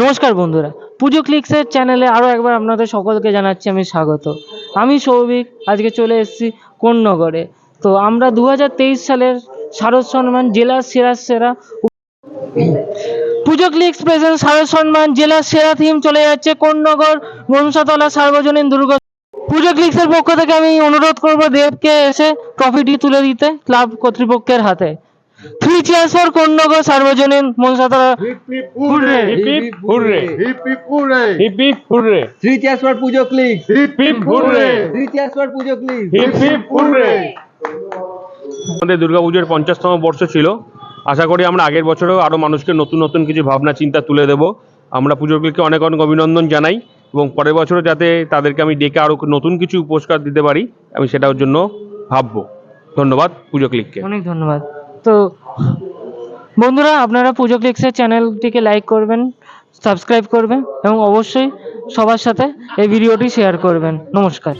নমস্কার বন্ধুরা। পুজো ক্লিক্সের চ্যানেলে আরও একবার আপনাদের সকলকে জানাচ্ছি আমি স্বাগত। আমি সৌভিক, আজকে চলে এসেছি কোন্নগরে। তো আমরা দু হাজার তেইশ সালের শারদ সম্মান জেলার সেরা সেরা পুজো ক্লিক্স প্রেজেন্ট শারদ সম্মান জেলার সেরা থিম চলে যাচ্ছে কোন্নগর মনসাতলা সার্বজনীন দুর্গা। পুজো ক্লিক্সের পক্ষ থেকে আমি অনুরোধ করব দেবকে এসে ট্রফিটি তুলে দিতে ক্লাব কর্তৃপক্ষের হাতে। Hurray hip hurray hip hurray hip hurray three cheers Puja click hip hip hurray three cheers Puja click hip hip hurray আমাদের দুর্গাপুজোর পঞ্চাশতম বর্ষ ছিল। আশা করি আমরা আগের বছরেও আরও মানুষকে নতুন নতুন কিছু ভাবনা চিন্তা তুলে দেব। আমরা পুজোগুলিকে অনেক অনেক অভিনন্দন জানাই এবং পরের বছরও যাতে তাদেরকে আমি ডেকে আরও নতুন কিছু পুরস্কার দিতে পারি আমি সেটার জন্য ভাববো। ধন্যবাদ পুজো ক্লিককে অনেক ধন্যবাদ। তো বন্ধুরা, আপনারা পুজো ক্লিক্সের চ্যানেলটিকে লাইক করবেন সাবস্ক্রাইব করবেন এবং অবশ্যই সবার সাথে এই ভিডিওটি শেয়ার করবেন। নমস্কার।